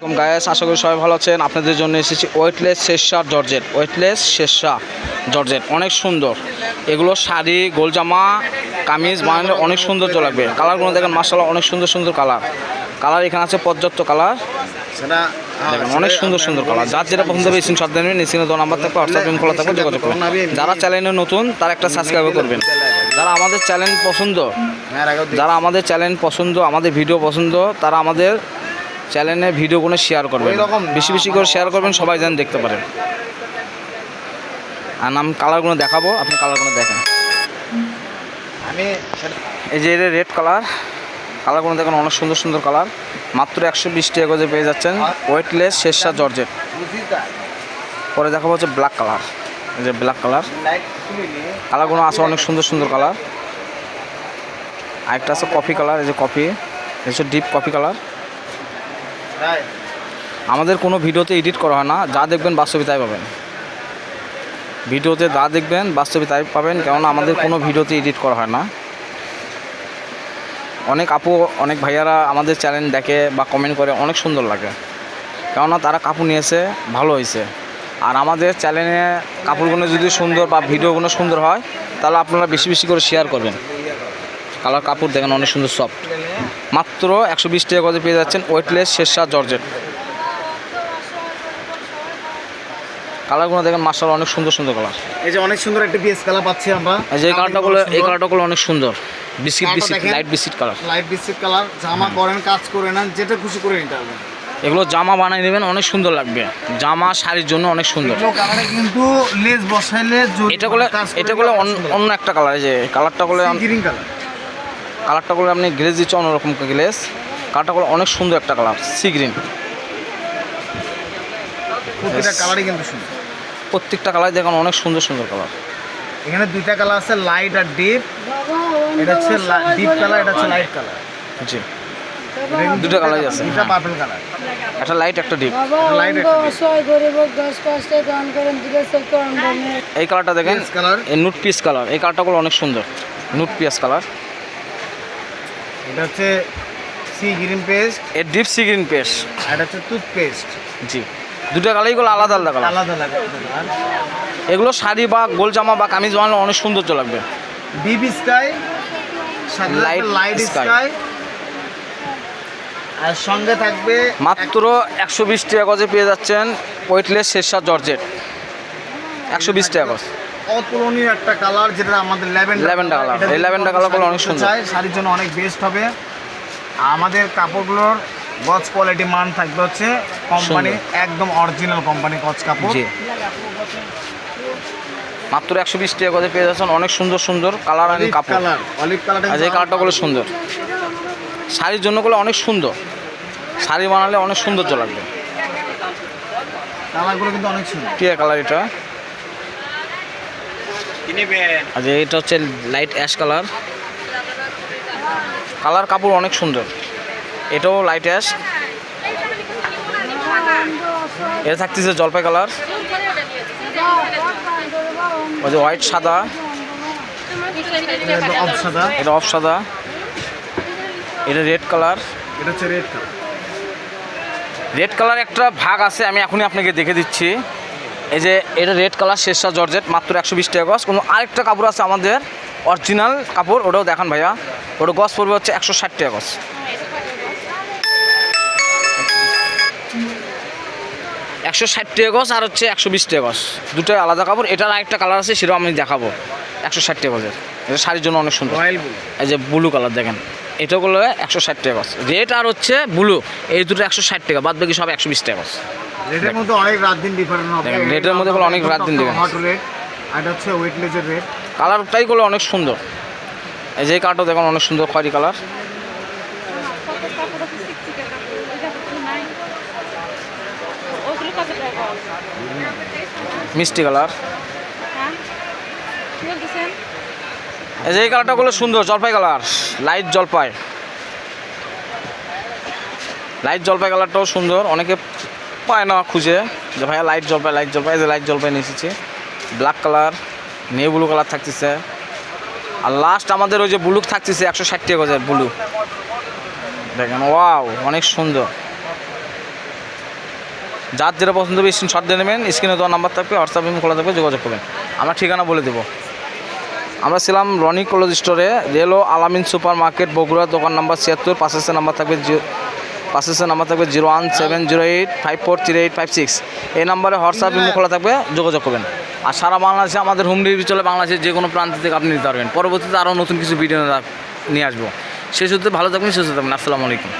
এরকম গায়েস আশা করি সবাই ভালো আছেন। আপনাদের জন্য এসেছি weightless Shershah georgette weightless Shershah georgette অনেক সুন্দর। এগুলো শাড়ি গোলজামা কামিজ বানালে অনেক সৌন্দর্য লাগবে। কালারগুলো দেখেন মার্শাল্লাহ অনেক সুন্দর সুন্দর কালার কালার এখানে আছে পর্যাপ্ত কালার দেখেন অনেক সুন্দর সুন্দর কালার যার যেটা পছন্দ হবে স্ক্রিনশট দেবেন স্ক্রিনে দো নাম্বার থাকবে হোয়াটসঅ্যাপ লিঙ্ক খোলা থাকবে যোগাযোগ করবেন। যারা চ্যানেলে নতুন তারা একটা সাবস্ক্রাইব করবেন। যারা আমাদের চ্যানেল পছন্দ হ্যাঁ যারা আমাদের চ্যানেল পছন্দ আমাদের ভিডিও পছন্দ তারা আমাদের চ্যানেলে ভিডিও ভিডিওগুলো শেয়ার করবেন। বেশি বেশি করে শেয়ার করবেন সবাই যেন দেখতে পারেন আর নাম কালারগুলো দেখাবো আপনি কালারগুলো দেখেন। আমি এই যে এটা রেড কালার কালারগুলো দেখেন অনেক সুন্দর সুন্দর কালার মাত্র একশো বিশ টাকা করে পেয়ে যাচ্ছেন ওয়েটলেস শেরশা জর্জেট। পরে দেখাবো হচ্ছে ব্ল্যাক কালার এই যে ব্ল্যাক কালার কালারগুলো আছে অনেক সুন্দর সুন্দর কালার আরেকটা আছে কফি কালার এই যে কফি এই ডিপ কফি কালার আমাদের কোনো ভিডিওতে এডিট করা হয় না, যা দেখবেন বাস্তবে তাই পাবেন। ভিডিওতে যা দেখবেন বাস্তবে তাই পাবেন, কেননা আমাদের কোনো ভিডিওতে এডিট করা হয় না। অনেক আপু, অনেক ভাইয়ারা আমাদের চ্যানেল দেখে বা কমেন্ট করে, অনেক সুন্দর লাগে। কেননা তারা কাপড় নিয়েছে, ভালো হয়েছে। আর আমাদের চ্যানেলে কাপড়গুলো যদি সুন্দর বা ভিডিওগুলো সুন্দর হয়, তাহলে আপনারা বেশি বেশি করে শেয়ার করবেন। কালার কাপড় দেখেন, অনেক সুন্দর সফট মাত্র একশো বিশ টাকা করে পেয়ে যাচ্ছেন ওয়েটলেস শেরশা জর্জেট। কালারগুলো দেখেন মার্শাল অনেক সুন্দর সুন্দর কালার। এই যে অনেক সুন্দর একটা পিএস কালার পাচ্ছি আমরা। যে এই কালারটাগুলো এই কালারটাগুলো অনেক সুন্দর। বিস্কিট কালারটা biscuit light biscuit colour. Light biscuit colour জামা করেন কাজ করে নেন যেটা খুশি করে নিতে হবে এগুলো জামা বানিয়ে নেবেন অনেক সুন্দর লাগবে। জামা শাড়ির জন্য অনেক সুন্দর। কিন্তু লেস বসাইলে এটা করে এটা নিলে অন্য একটা কালার এই যে কালারটা করলে গ্রিন কালার। কালারটা করলে আপনি গ্লেজ দিচ্ছে অন্যরকম গ্লেজ। কালারটা করলে অনেক সুন্দর একটা কালার সি গ্রিন। প্রতিটা কালারই কিন্তু সুন্দর। প্রত্যেকটা কালার দেখুন অনেক সুন্দর সুন্দর কালার। এখানে দুইটা কালার আছে লাইট আর ডিপ এটা হচ্ছে ডিপ কালার এটা হচ্ছে লাইট কালার জি। দুটো কালারই আছে। দুটা পার্পল কালার একটা লাইট একটা ডিপ লাইট এই কালারটা দেখেন কালার এই নুট পিস কালার এই কালারটাগুলো অনেক সুন্দর। নুট পিস কালার এটা হচ্ছে সি গ্রিন পেস্ট এর ডিপ সি গ্রিন পেস্ট আর এটা হচ্ছে টুথপেস্ট জি। দুটো কালারইগুলো আলাদা আলাদা কালার। আলাদা লাগে এগুলো শাড়ি বা গোল জামা বা কামিজ বানালে অনেক সৌন্দর্য লাগবে। Deep sky light sky। Sky আর সঙ্গে থাকবে মাত্র একশো বিশ টাকা গজে পেয়ে যাচ্ছেন ওয়েটলেস শেরশা জর্জেট একশো বিশ টাকা গজ। অতুলনীয় একটা কালার যেটা আমাদের ল্যাভেন্ডার Lavender colour। এই lavender colour গুলো অনেক সুন্দর। চাই শাড়ির জন্য অনেক বেস্ট হবে। আমাদের কাপড়গুলোর গজ কোয়ালিটি মান থাকবে হচ্ছে কোম্পানি একদম অরিজিনাল কোম্পানি গজ কাপড়। মাত্র একশো বিশ টাকা গজে পেয়ে যাচ্ছেন। অনেক সুন্দর সুন্দর কালার আর কাপড়। কালার কালারটা আর এই কালারটাগুলো সুন্দর। শাড়ির জন্যগুলো অনেক সুন্দর। শাড়ি বানালে অনেক সৌন্দর্য লাগবে। কালারগুলো কিন্তু অনেক সুন্দর। কি কালার এটা। এটা হচ্ছে লাইট অ্যাশ কালার। কালার কাপড় অনেক সুন্দর। এটাও লাইট অ্যাশ এটা থাকতেছে জলপাই কালার। ওই যে হোয়াইট সাদা। এটা অফ সাদা। এটা অফ সাদা এটা রেড কালার। এটা হচ্ছে রেড কালার। রেড কালার একটা ভাগ আছে আমি এখনই আপনাকে দেখে দিচ্ছি। এই যে এটা রেড কালার শেরশা জর্জেট মাত্র একশো বিশ টাকা গজ। কোনো আরেকটা কাপড় আছে আমাদের অরিজিনাল কাপড় ওটাও দেখান ভাইয়া। ওটা গজ পড়বে হচ্ছে একশো ষাট টাকা গজ। একশো ষাট টাকা গজ আর হচ্ছে একশো বিশ টাকা গজ। দুটোই আলাদা কাপড়। এটার আরেকটা কালার আছে সেটাও আমি দেখাবো। একশো ষাট টাকা গজের। এটা শাড়ির জন্য অনেক সুন্দর। এই যে ব্লু কালার দেখেন। এটা করলে একশো ষাট টাকা গজ। রেড আর হচ্ছে ব্লু এই দুটো একশো ষাট টাকা বাদ বাকি সব একশো বিশ টাকা গজ। রেডের মধ্যে অনেক রাত দিন ডিফারেন্ট হবে। মধ্যে বলে অনেক রাত দিন difference। হট রেড আর হচ্ছে ওয়েটলেসের রেড কালারটাই করলে অনেক সুন্দর। এই যে কালারটা দেখুন অনেক সুন্দর খয়েরি কালার মিষ্টি কালার এই যে এই কালারটা করলে সুন্দর জলপাই কালার লাইট জলপাই। লাইট জলপাই কালারটাও সুন্দর অনেকে পায় না খুঁজে। যে ভাইয়া লাইট জলপাই লাইট জলপাই যে লাইট জলপাই নিয়ে ব্ল্যাক কালার নেই ব্লু কালার থাকতেছে। আর লাস্ট আমাদের ওই যে ব্লু থাকতেছে, একশো ষাট টাকা গজের ব্লু দেখেন ওয়াও অনেক সুন্দর। যার যেটা পছন্দ হবে স্ক্রিনশট দিয়ে নেবেন স্ক্রিনে দেওয়া নাম্বার থাকবে হোয়াটসঅ্যাপ ইমেল খোলা থাকবে, যোগাযোগ করবেন। আমরা ঠিকানা বলে দেবো। আমরা ছিলাম রনি কলেজ স্টোরে রেলো আলামিন সুপার মার্কেট বগুড়া, দোকান নাম্বার ছিয়াত্তর পাশের নাম্বার থাকবে পাশের নাম্বার থাকবে zero one seven zero eight five four three eight five six. এই নাম্বারে হোয়াটসঅ্যাপ ইমেল খোলা থাকবে, যোগাযোগ করবেন। আর সারা বাংলাদেশে আমাদের হোম ডেলিভারি চলে বাংলাদেশের যে কোনো প্রান্ত থেকে আপনি নিতে পারবেন। পরবর্তীতে আরও নতুন কিছু ভিডিও নিয়ে আসব। সেই সূত্রে ভালো থাকবেন, সুস্থ থাকবেন। আসসালামু আলাইকুম।